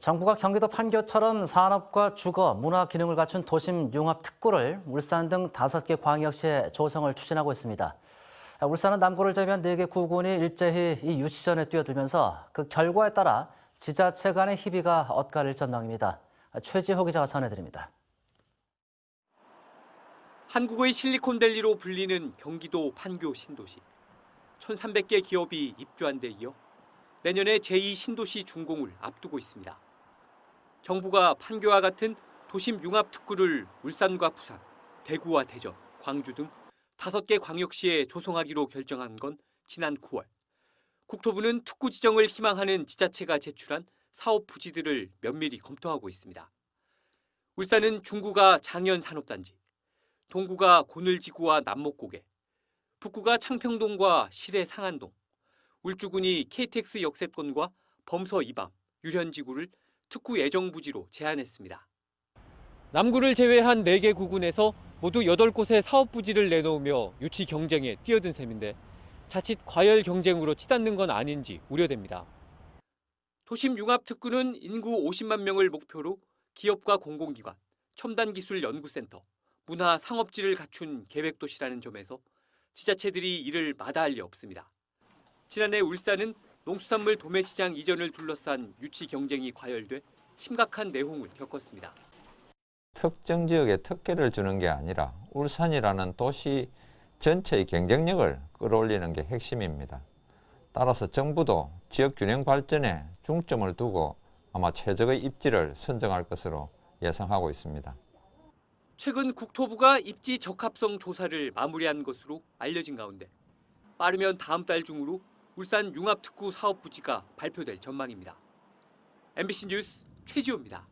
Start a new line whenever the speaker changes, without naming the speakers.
정부가 경기도 판교처럼 산업과 주거, 문화 기능을 갖춘 도심 융합 특구를 울산 등 다섯 개 광역시에 조성을 추진하고 있습니다. 울산은 남구를 제외한 네 개 구군이 일제히 이 유치전에 뛰어들면서 그 결과에 따라 지자체 간의 희비가 엇갈릴 전망입니다. 최지호 기자가 전해드립니다.
한국의 실리콘밸리로 불리는 경기도 판교 신도시. 1,300개 기업이 입주한 데 이어 내년에 제2 신도시 준공을 앞두고 있습니다. 정부가 판교와 같은 도심 융합 특구를 울산과 부산, 대구와 대전, 광주 등 다섯 개 광역시에 조성하기로 결정한 건 지난 9월. 국토부는 특구 지정을 희망하는 지자체가 제출한 사업 부지들을 면밀히 검토하고 있습니다. 울산은 중구가 장현 산업단지, 동구가 고늘지구와 남목고개, 북구가 창평동과 시내 상안동, 울주군이 KTX 역세권과 범서 이밤, 유현지구를 특구 예정부지로 제안했습니다. 남구를 제외한 4개 구군에서 모두 8곳의 사업부지를 내놓으며 유치 경쟁에 뛰어든 셈인데 자칫 과열 경쟁으로 치닫는 건 아닌지 우려됩니다. 도심 융합 특구는 인구 50만 명을 목표로 기업과 공공기관, 첨단기술연구센터, 문화 상업지를 갖춘 계획도시라는 점에서 지자체들이 이를 마다할 리 없습니다. 지난해 울산은 농수산물 도매시장 이전을 둘러싼 유치 경쟁이 과열돼 심각한 내홍을 겪었습니다.
특정 지역에 특혜를 주는 게 아니라 울산이라는 도시 전체의 경쟁력을 끌어올리는 게 핵심입니다. 따라서 정부도 지역 균형 발전에 중점을 두고 아마 최적의 입지를 선정할 것으로 예상하고 있습니다.
최근 국토부가 입지 적합성 조사를 마무리한 것으로 알려진 가운데 빠르면 다음 달 중으로 울산 융합특구 사업 부지가 발표될 전망입니다. MBC 뉴스 최지호입니다.